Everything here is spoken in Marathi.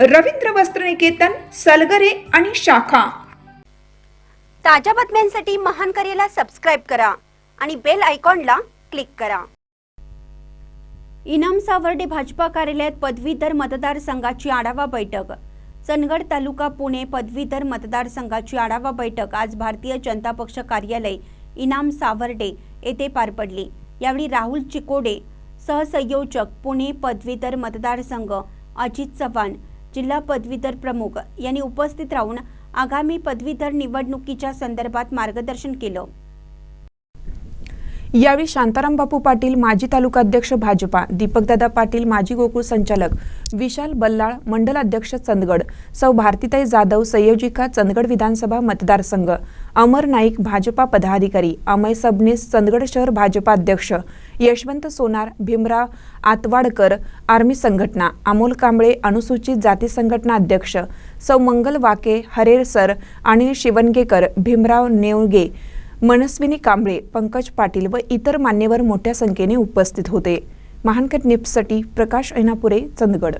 रवींद्र वस्त्रनिकेतन सलगरे आणि शाखा. ताज्या बातम्यांसाठी महान करेला सबस्क्राईब करा आणि बेल आयकॉनला क्लिक करा. इनाम सावर्डे भाजपा कार्यालयात पदवीधर मतदारसंघाची आढावा बैठक. चंदगड तालुका पुणे पदवीधर मतदारसंघाची आढावा बैठक. आज भारतीय जनता पक्ष कार्यालय इनाम सावर्डे येथे पार पडली. यावेळी राहुल चिकोडे सहसंयोजक पुणे पदवीधर मतदारसंघ अजित चव्हाण जिल्हा पदवीधर प्रमुख यांनी उपस्थित राहून आगामी पदवीधर निवडणुकीच्या संदर्भात मार्गदर्शन केलं. यावेळी शांताराम बापू पाटील माजी तालुकाध्यक्ष भाजपा दीपकदादा पाटील माजी गोकुळ संचालक विशाल बल्लाळ मंडल अध्यक्ष चंदगड सौ भारतीताई जाधव संयोजिका चंदगड विधानसभा मतदारसंघ अमर नाईक भाजपा पदाधिकारी अमय सबनीस चंदगड शहर भाजपा अध्यक्ष यशवंत सोनार भीमराव आतवाडकर आर्मी संघटना अमोल कांबळे अनुसूचित जाती संघटना अध्यक्ष सौ मंगल वाके हरेर सर अनिल शिवणगेकर भीमराव नेवगे मनस्विनी कांबळे पंकज पाटील व इतर मान्यवर मोठ्या संख्येने उपस्थित होते. महानकट निप्ससाठी प्रकाश ऐनापुरे चंदगड.